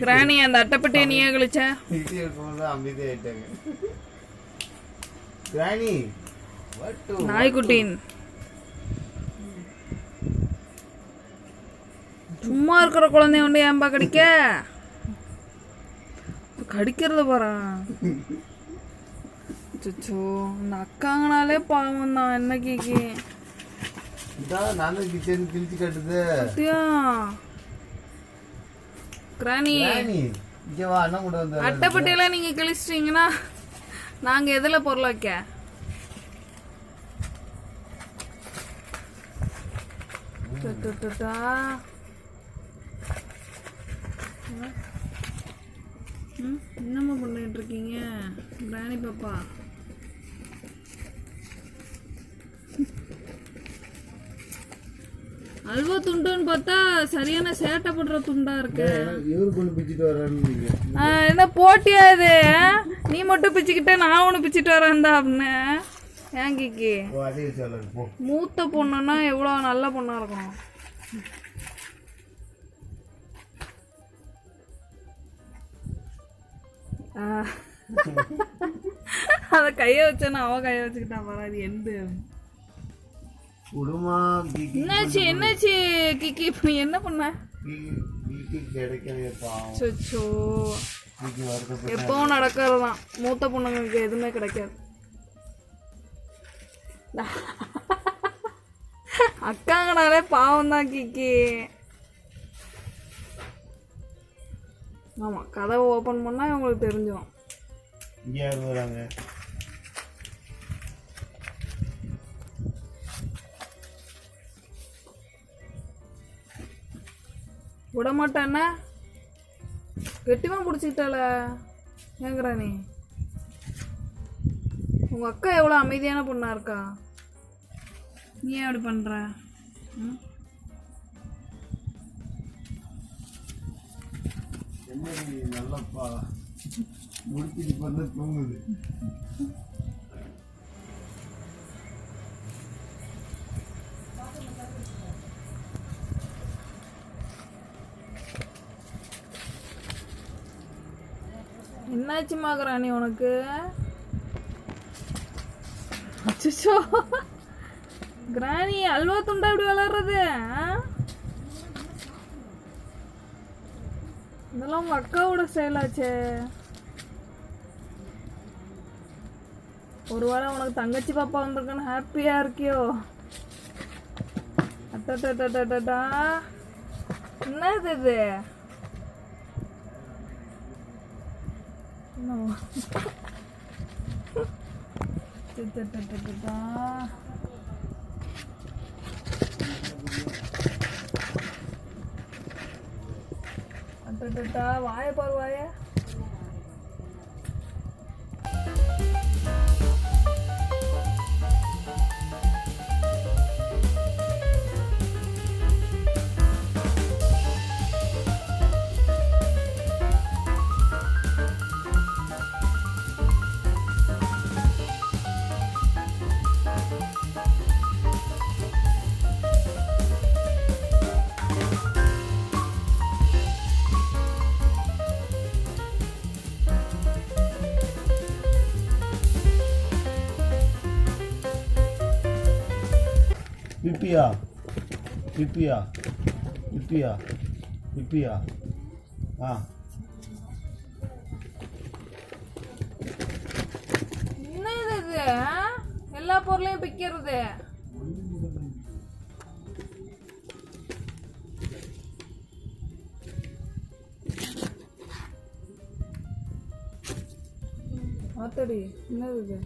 கிராணி அந்த அட்டைப்பட்டியை நீயே கழிச்ச? கிராணி what to- நாய்க்குட்டின். சும்மா இருக்கிற குழந்தைய வந்து ஏன்பா கடிக்க? கடிக்கிறது பாரா. அச்சோ இந்த அக்காங்கனாலே பாவம் தான் என்ன கேக்கி நானும் கிச்சன் கிழிச்சு கட்டுது. சத்தியா கிராணி கிராணி இங்க வா அண்ணன் கூட வந்து அட்டைப்பட்டியெல்லாம் நீங்க கிழிச்சிட்டீங்கன்னா நாங்க எதுல பொருள் வைக்க? என்னம்மா பண்ணிட்டு இருக்கீங்க? கிராணி பாப்பா. அல்வா துண்டுன்னு பார்த்தா சரியான சேட்டை பண்ற துண்டா இருக்கு. இவரு கொண்டு பிச்சுட்டு என்ன போட்டியா இது? நீ மட்டும் பிச்சுக்கிட்ட நான் ஒன்று பிச்சுட்டு வரேன்டா அப்படின்னு. ஏன் கிக்கி? ஓ அதே சொல்லு போ. மூத்த பொண்ணுன்னா எவ்வளோ நல்ல பொண்ணா இருக்கணும். ஆ. அத கைய வச்சேன்னா அவ கைய வச்சுக்கிட்டா பாரு அது எண்டு. குடுமா என்னாச்சு என்னாச்சு கிக்கி? இப்ப என்ன பண்ண? சொச்சோ எப்பவும் நடக்கிறது தான் மூத்த பொண்ணுங்களுக்கு எதுவுமே கிடைக்காது. அக்காங்கனாலே பாவம் தான் கிக்கி. ஆமாம் கதவை ஓப்பன் பண்ணால் இவங்களுக்கு தெரிஞ்சிடும் இங்க யார் வராங்க. விட கெட்டிமா பிடிச்சிக்கிட்டால ஏங்குறா நீ? உங்கள் அக்கா எவ்வளோ அமைதியான பொண்ணா இருக்கா? நீ ஏன் அப்படி பண்ணுற ம்? என்ன நல்லப்பா? முடிச்சுட்டு பண்ண தூங்குது. என்னாச்சு மகராணி உனக்கு? அச்சோ கிராணி அல்வா துண்டா இப்படி வளர்றது இதெல்லாம் உங்க அக்காவோட ஒரு ஒருவேளை உனக்கு தங்கச்சி பாப்பா வந்திருக்குன்னு ஹாப்பியா இருக்கியோ? அட்டா என்னது இது? No. da, da, da, da, da, da. Da, da, da. Why, Paul? Why? விப்பியா விப்பியா விப்பியா விப்பியா ஆ என்ன இது ஆ? எல்லா பொருளையும் பிக்கிறது. ஆத்தடி என்னது இது?